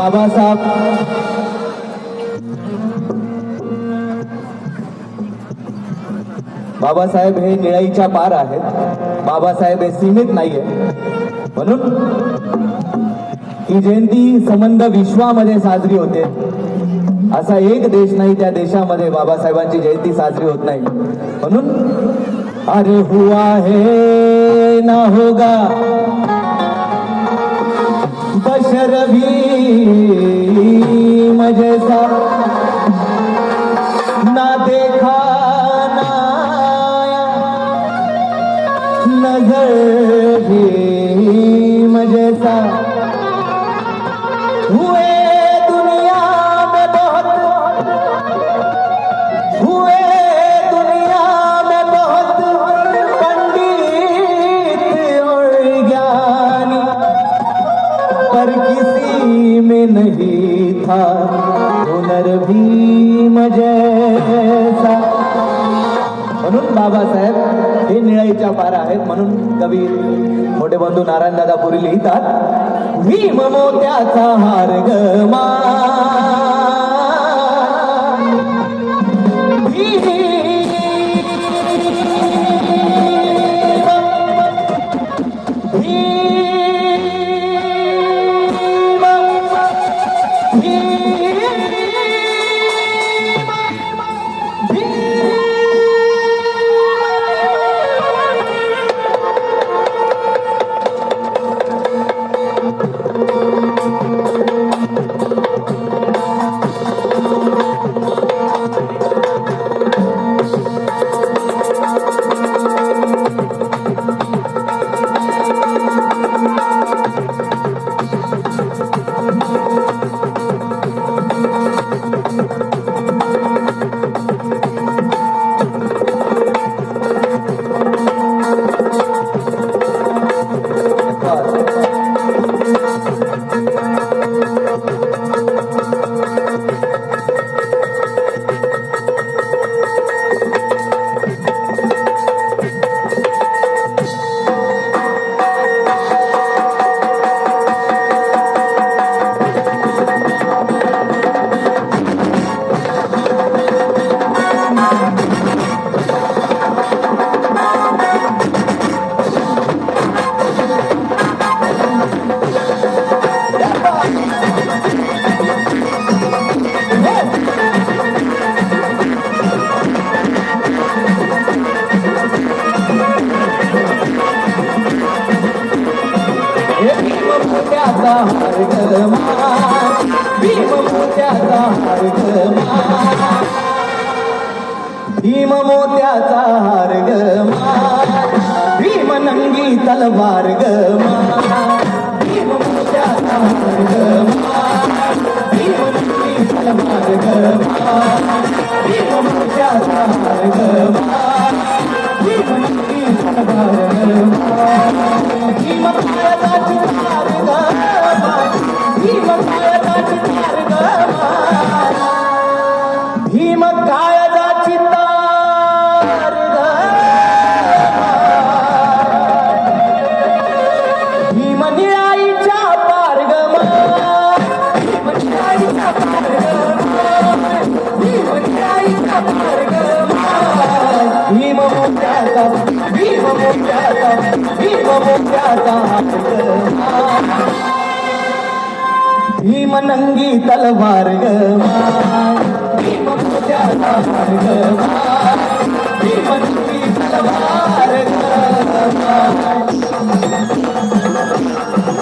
बाबासाहेब. बाबासाहेब हे निळाईच्या पार आहेत. बाबासाहेब हे सीमित नाहीये. म्हणून ही जयंती संबंध विश्वामध्ये साजरी होते. असा एक देश नाही त्या देशामध्ये बाबासाहेबांची जयंती साजरी होत नाही. म्हणून अरे हुआ हे ना होगा. बशर भी नज़र भी जैसा। हुए दुनिया में बहुत, हुए दुनिया में बहुत पंडित और ज्ञानी, पर किसी में नहीं था हुनर भीम जैसा। म्हणून बाबासाहेब हे निळाईच्या पार आहेत म्हणून कवी मोठे बंधू नारायण दादा पुरी लिहितात भीम मोत्याचा हार गमा भीम हार गमा भीम मोत्याचा हार गमा भीम मोत्याचा हार गमा भीम नंगी तलवार गमा भीम मोत्याचा हार गमा भीम नंगी तलवार गमा भीम मोत्याचा हार गमा भीम नंगी तलवार गमा भीम कायदा मोत्याचा भीम नंगी तलवार गमा भीम